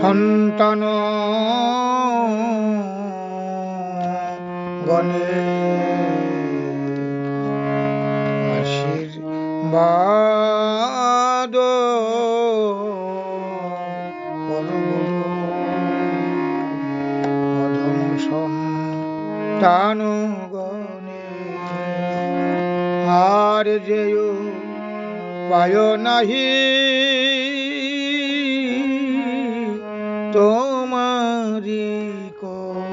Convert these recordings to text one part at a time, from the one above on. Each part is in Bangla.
সন্তান গণে আশীর্বাদ অধম সন্তান গণে আর যেও পায় নাহি। তোমারি করুণাবিনে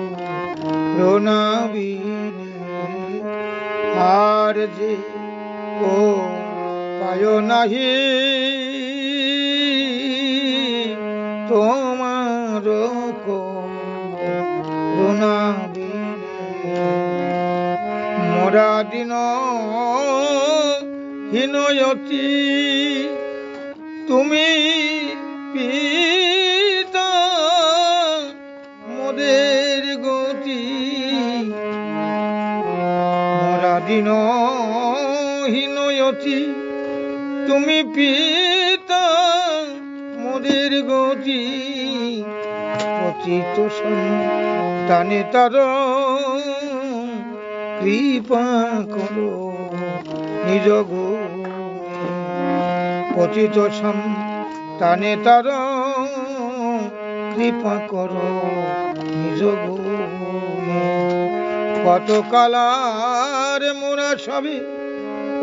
আর যে ও পায় নাহি তোমার করুণাবিনে মোরা দিন হীনয়তি তুমি মোরা দিন হীনয়তি তুমি পিতা, মোদের গতি। পতিত সন্তানে তার কৃপা করো নিজ গুণে পতিত সন্তানে তার কৃপা করো নিজ গুণে কত কালার মোরা সবে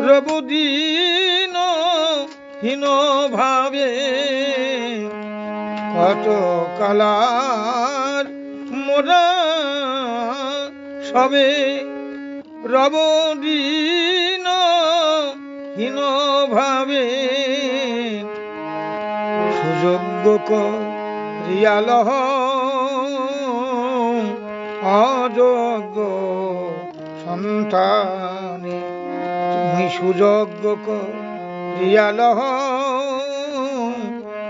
রবুদিন হীন ভাবে। কত কালার মোরা সবে রবদিন হীন ভাবে। সুযোগ্য রিয়ালহ অযোগ্য সন্তানে তুমি সুযোগ্য রিয়ালহ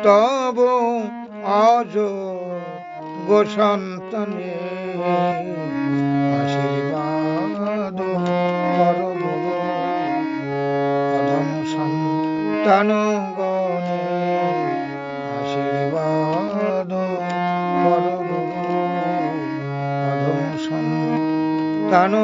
তব অযোগ্য সন্তানে আশীর্বাদ করব সন্তান తను